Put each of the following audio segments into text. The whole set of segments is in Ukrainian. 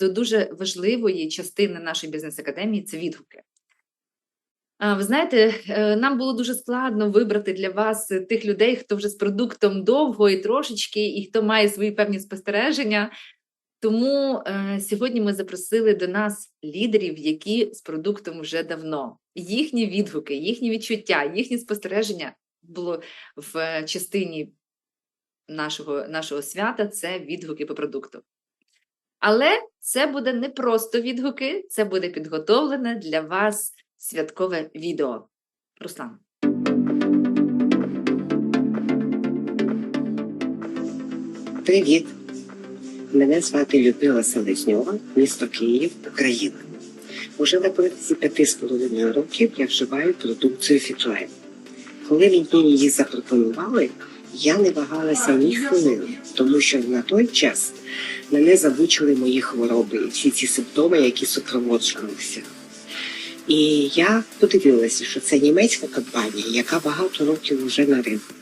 до дуже важливої частини нашої бізнес-академії це відгуки. Ви знаєте, е, нам було дуже складно вибрати для вас е, тих людей, хто вже з продуктом довго і трошечки, і хто має свої певні спостереження. Тому е, сьогодні ми запросили до нас лідерів, які з продуктом вже давно. Їхні відгуки, їхні відчуття, їхні спостереження було в частині нашого, нашого свята це відгуки по продукту. Але це буде не просто відгуки, це буде підготовлене для вас святкове відео. Руслан. Привіт! Мене звати Людмила Селезньова, місто Київ, Україна. Уже на протязі п'яти з половиною років я вживаю продукцію Фітлайн. Коли мені її запропонували, я не вагалася ні хвилини, тому що на той час мене замучили мої хвороби і всі ці симптоми, які супроводжувалися. І я подивилася, що це німецька компанія, яка багато років вже на ринку.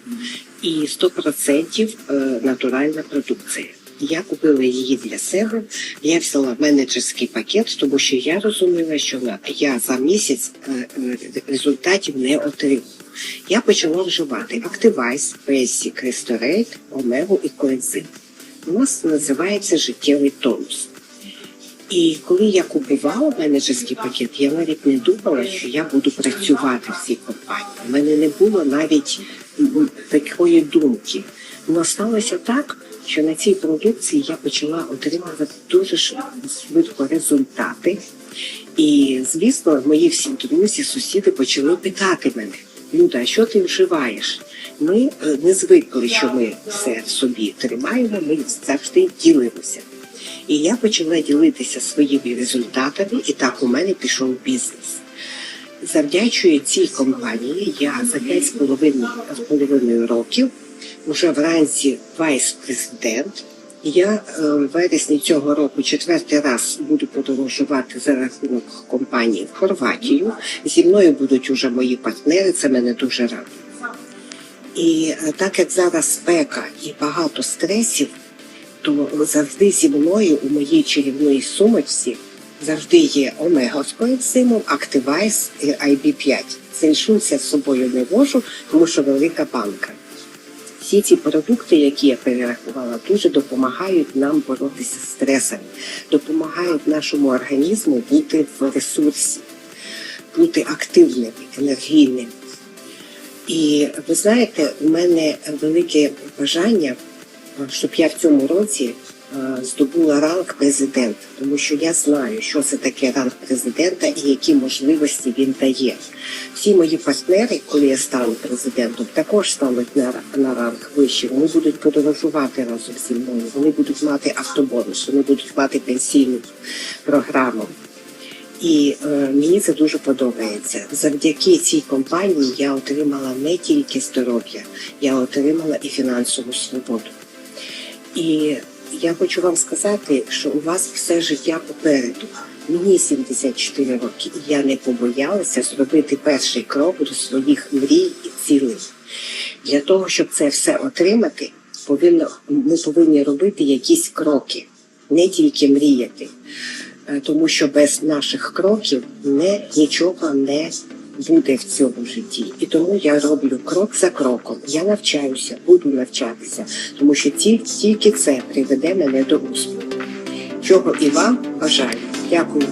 І 100% е, натуральна продукція. Я купила її для себе. Я взяла менеджерський пакет, тому що я розуміла, що я за місяць е, е, результатів не отримую. Я почала вживати Activize, Basic, Restorate, Омегу і Коензим. У нас називається життєвий тонус. І коли я купувала менеджерський пакет, я навіть не думала, що я буду працювати в цій компанії. У мене не було навіть такої думки. Ну, сталося так, що на цій продукції я почала отримувати дуже швидко результати. І, звісно, мої всі друзі, сусіди почали питати мене: Люда, що ти вживаєш? Ми е, не звикли, що ми все в собі тримаємо, ми завжди ділимося. І я почала ділитися своїми результатами, і так у мене пішов бізнес. Завдячую цій компанії я за 5 з половиною, років уже вранці вайс-президент. Я е, в вересні цього року четвертий раз буду подорожувати за рахунок компанії в Хорватію. Зі мною будуть уже мої партнери, це мене дуже радує. І е, так як зараз спека і багато стресів, то завжди зі мною у моїй чарівної сумочці завжди є омега з коензимом, Activize і IB5. Сеншуся з собою не вожу, тому що велика банка. Всі ці продукти, які я перерахувала, дуже допомагають нам боротися з стресами, допомагають нашому організму бути в ресурсі, бути активним, енергійним. І ви знаєте, у мене велике бажання, щоб я в цьому році здобула ранг президента, тому що я знаю, що це таке ранг президента і які можливості він дає. Всі мої партнери, коли я стану президентом, також стануть на, на ранг вище. Вони будуть подорожувати разом зі мною. Вони будуть мати автобонус, вони будуть мати пенсійну програму. І е, мені це дуже подобається. Завдяки цій компанії я отримала не тільки здоров'я, я отримала і фінансову свободу. І я хочу вам сказати, що у вас все життя попереду. Мені 74 роки, і я не побоялася зробити перший крок до своїх мрій і цілей. Для того, щоб це все отримати, повинно, ми повинні робити якісь кроки, не тільки мріяти. Е, Тому що без наших кроків не, нічого не буде в цьому житті. І тому я роблю крок за кроком. Я навчаюся, буду навчатися, тому що тільки це приведе мене до успіху. Чого і вам бажаю. Дякую.